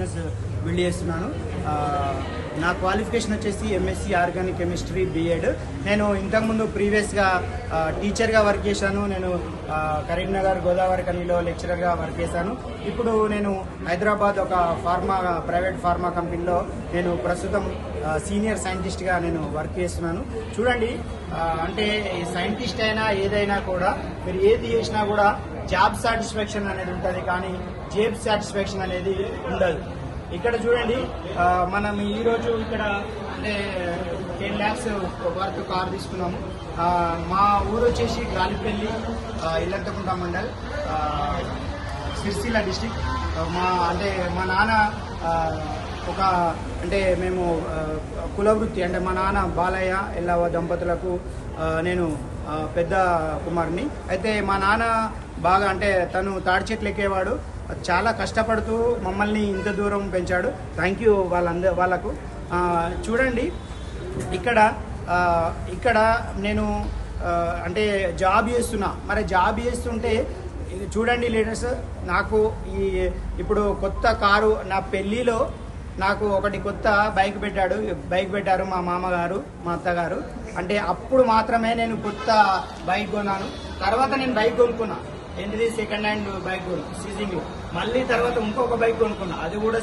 Business build uh, చేస్తున్నాను. నా qualification వచ్చేసి ఎంఎస్సి ఆర్గానిక్ కెమిస్ట్రీ బీఎడ్ నేను ఇంతకుముందు ప్రీవియస్గా టీచర్గా వర్క్ చేశాను. నేను కరీంనగర్ గోదావరి కనిలో లెక్చరర్గా వర్క్ చేశాను. ఇప్పుడు నేను హైదరాబాద్ ఒక ఫార్మా ప్రైవేట్ ఫార్మా కంపెనీలో నేను ప్రస్తుతం సీనియర్ సైంటిస్ట్గా నేను వర్క్ చేస్తున్నాను. చూడండి అంటే సైంటిస్ట్ అయినా ఏదైనా కూడా మీరు ఏది చేసినా కూడా జాబ్ సాటిస్ఫాక్షన్ అనేది ఉంటుంది కానీ జేబ్ సాటిస్ఫాక్షన్ అనేది ఉండదు. ఇక్కడ చూడండి మనం ఈరోజు ఇక్కడ అంటే టెన్ ల్యాక్స్ వరకు కార్ తీసుకున్నాము. మా ఊరు వచ్చేసి గాలిపల్లి ఇల్లంతకుంట మండల్ సిరిసిల్ల డిస్టిక్. మా అంటే మా నాన్న ఒక అంటే మేము కులవృత్తి అంటే మా నాన్న బాలయ్య ఎల్లవ దంపతులకు నేను పెద్ద కుమారుని అయితే మా నాన్న బాగా అంటే తను తాడి చెట్లు ఎక్కేవాడు. చాలా కష్టపడుతూ మమ్మల్ని ఇంత దూరం పెంచాడు. థ్యాంక్ యూ వాళ్ళంద వాళ్ళకు. చూడండి ఇక్కడ ఇక్కడ నేను అంటే జాబ్ చేస్తున్నా. మరి జాబ్ చేస్తుంటే చూడండి లీడర్స్ నాకు ఈ ఇప్పుడు కొత్త కారు నా పెళ్ళిలో నాకు ఒకటి కొత్త బైక్ పెట్టాడు. బైక్ పెట్టారు మా మామగారు మా అత్తగారు. అంటే అప్పుడు మాత్రమే నేను కొత్త బైక్ కొన్నాను. తర్వాత నేను బైక్ కొనుక్కున్నా. ఏంటిది సెకండ్ హ్యాండ్ బైక్ కొను సీజింగ్ మళ్ళీ తర్వాత ఇంకొక బైక్ కొనుక్కున్నా. అది కూడా